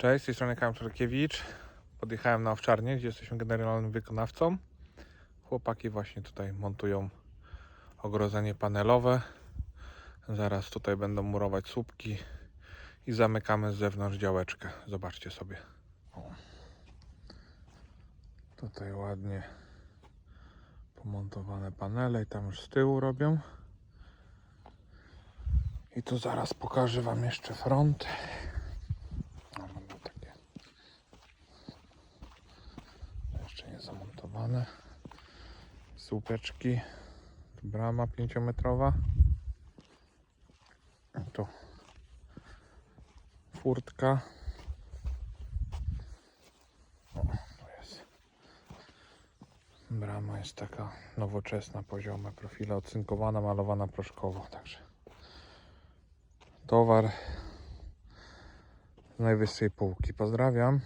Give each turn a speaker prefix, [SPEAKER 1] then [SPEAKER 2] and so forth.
[SPEAKER 1] Cześć, z tej strony Kamil. Podjechałem na owczarnię, gdzie jesteśmy generalnym wykonawcą. Chłopaki właśnie tutaj montują ogrodzenie panelowe. Zaraz tutaj będą murować słupki i zamykamy z zewnątrz działeczkę. Zobaczcie sobie. O. Tutaj ładnie pomontowane panele i tam już z tyłu robią. I tu zaraz pokażę Wam jeszcze front. Nie zamontowane. Słupeczki. Tu brama pięciometrowa. Tu. Furtka. O, tu jest. Brama jest taka nowoczesna pozioma profila ocynkowana malowana proszkowo także. Towar z najwyższej półki. Pozdrawiam